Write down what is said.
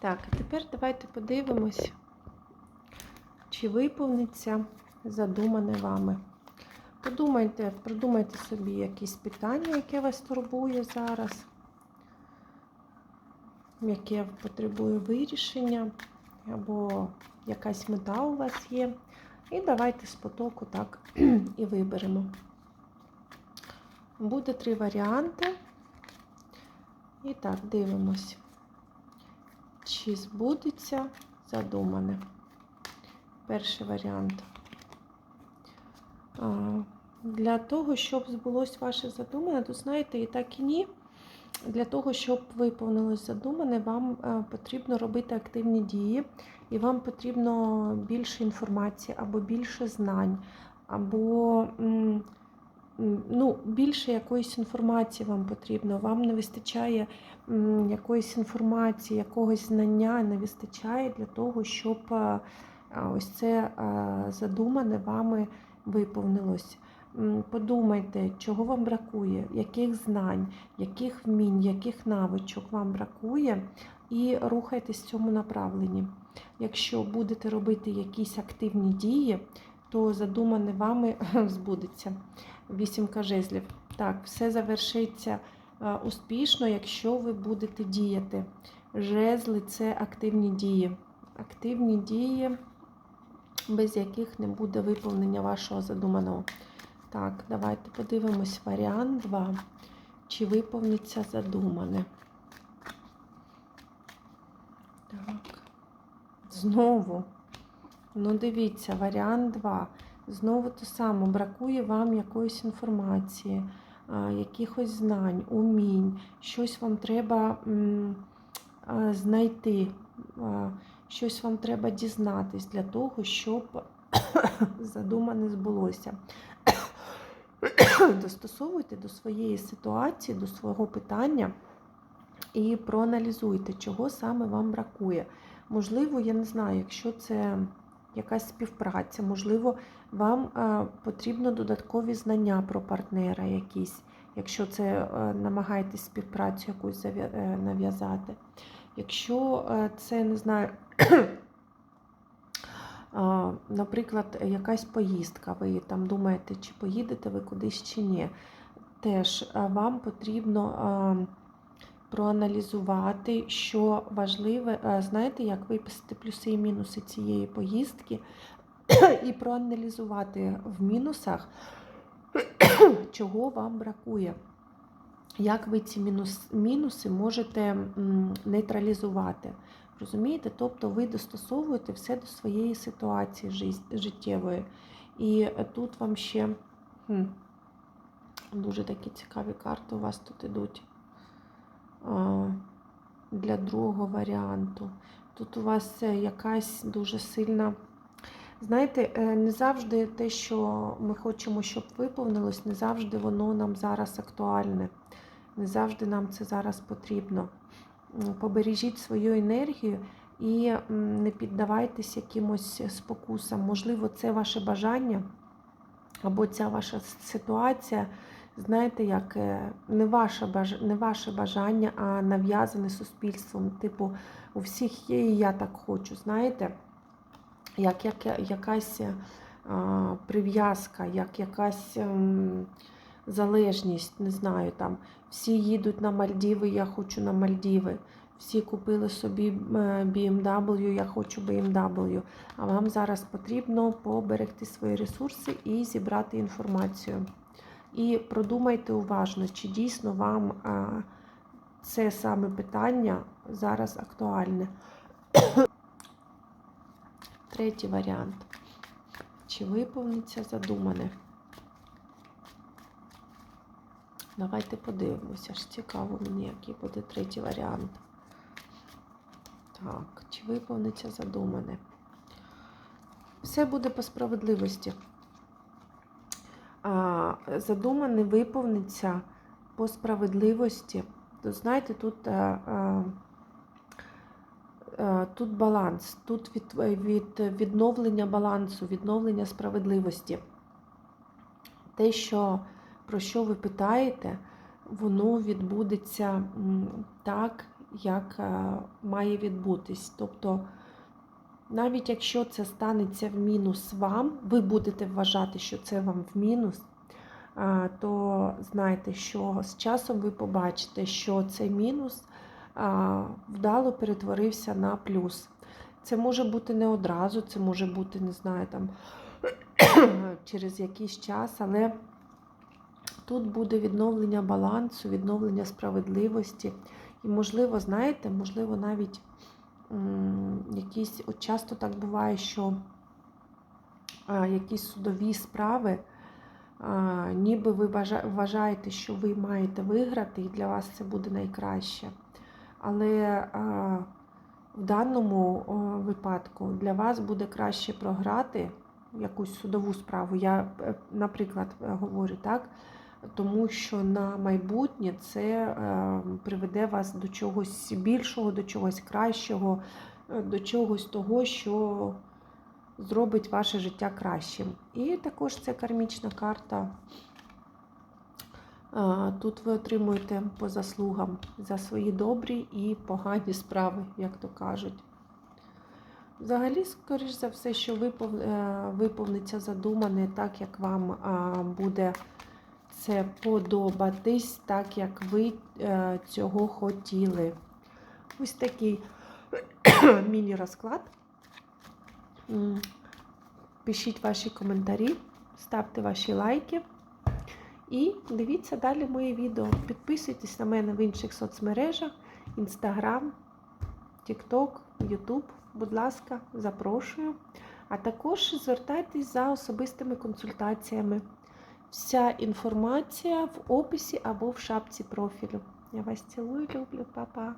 Так, тепер давайте подивимось, чи виповниться задумане вами. Подумайте, продумайте собі якісь питання, яке вас турбує зараз, яке потребує вирішення, або якась мета у вас є. І давайте з потоку так і виберемо. Буде три варіанти. І так, дивимось, чи збудеться задумане. Перший варіант. Для того, щоб збулось ваше задумане, то знаєте, і так і ні. Для того, щоб виповнилось задумане, вам е, потрібно робити активні дії, і вам потрібно більше інформації, або більше знань, або ну, більше якоїсь інформації вам потрібно. Вам не вистачає якоїсь інформації, якогось знання не вистачає для того, щоб е, ось це е, задумане вами виповнилось. Подумайте, чого вам бракує, яких знань, яких вмінь, яких навичок вам бракує, і рухайтесь в цьому направленні. Якщо будете робити якісь активні дії, то задумане вами збудеться. Вісімка жезлів. Так, все завершиться е, успішно, якщо ви будете діяти. Жезли це активні дії. Активні дії, без яких не буде виповнення вашого задуманого. Так, давайте подивимось варіант 2. Чи виповниться задумане. Так. Знову. Ну, дивіться, варіант 2. Знову те саме, бракує вам якоїсь інформації, якихось знань, умінь, щось вам треба знайти, щось вам треба дізнатись для того, щоб задумане збулося. Достосовуйте до своєї ситуації, до свого питання і проаналізуйте, чого саме вам бракує. Можливо, я не знаю, якщо це якась співпраця, можливо, вам е, потрібно додаткові знання про партнера якісь, якщо це е, намагаєтесь співпрацю якусь е, нав'язати. Якщо це, не знаю, наприклад, якась поїздка, ви там думаєте, чи поїдете ви кудись чи ні. Теж вам потрібно проаналізувати, що важливе, знаєте, як виписати плюси і мінуси цієї поїздки, і проаналізувати в мінусах, чого вам бракує. Як ви ці мінус, мінуси можете нейтралізувати? Розумієте? Тобто ви достосовуєте все до своєї ситуації життєвої. І е, тут вам ще хм, дуже такі цікаві карти у вас тут ідуть для другого варіанту. Тут у вас е, якась дуже сильна. Знаєте, е, не завжди те, що ми хочемо, щоб виповнилось, не завжди воно нам зараз актуальне. Не завжди нам це зараз потрібно. Побережіть свою енергію і не піддавайтесь якимось спокусам. Можливо, це ваше бажання або ця ваша ситуація, знаєте, як е, не ваше, баж... не ваше бажання, а нав'язане суспільством. Типу, у всіх є і я так хочу, знаєте, як, як якась а, прив'язка, як якась. ем, залежність, не знаю, там всі їдуть на Мальдіви, я хочу на Мальдіви. Всі купили собі е, BMW, я хочу BMW. А вам зараз потрібно поберегти свої ресурси і зібрати інформацію. І продумайте уважно, чи дійсно вам це саме питання зараз актуальне. Третій варіант. Чи виповниться задумане? Давайте подивимося. Аж цікаво мені, який буде третій варіант. Так, чи виповниться задумане? Все буде по справедливості. А, задумане виповниться по справедливості. То знаєте, тут, а, а, а, тут баланс, тут від, від відновлення балансу, відновлення справедливості. Те, що про що ви питаєте, воно відбудеться так, як е, має відбутись. Тобто, навіть якщо це станеться в мінус вам, ви будете вважати, що це вам в мінус, то знайте, що з часом ви побачите, що цей мінус вдало перетворився на плюс. Це може бути не одразу, це може бути, не знаю, там через якийсь час, але тут буде відновлення балансу, відновлення справедливості. І, можливо, знаєте, можливо, навіть якісь, от часто так буває, що якісь судові справи, ніби ви вважаєте, що ви маєте виграти, і для вас це буде найкраще. Але в даному випадку для вас буде краще програти якусь судову справу. Я, е, наприклад, е, говорю так, тому що на майбутнє це е, приведе вас до чогось більшого, до чогось кращого, е, до чогось того, що зробить ваше життя кращим. І також це кармічна карта. Е, Тут ви отримуєте по заслугам за свої добрі і погані справи, як то кажуть. Взагалі, скоріш за все, що виповниться задумане так, як вам буде це подобатись, так як ви е, цього хотіли. Ось такий міні-розклад. Пишіть ваші коментарі, ставте ваші лайки. І дивіться далі мої відео. Підписуйтесь на мене в інших соцмережах: Instagram, TikTok, YouTube. Будь ласка, запрошую. А також звертайтесь за особистими консультаціями. Вся інформація в описі або в шапці профілю. Я вас цілую, люблю, па-па.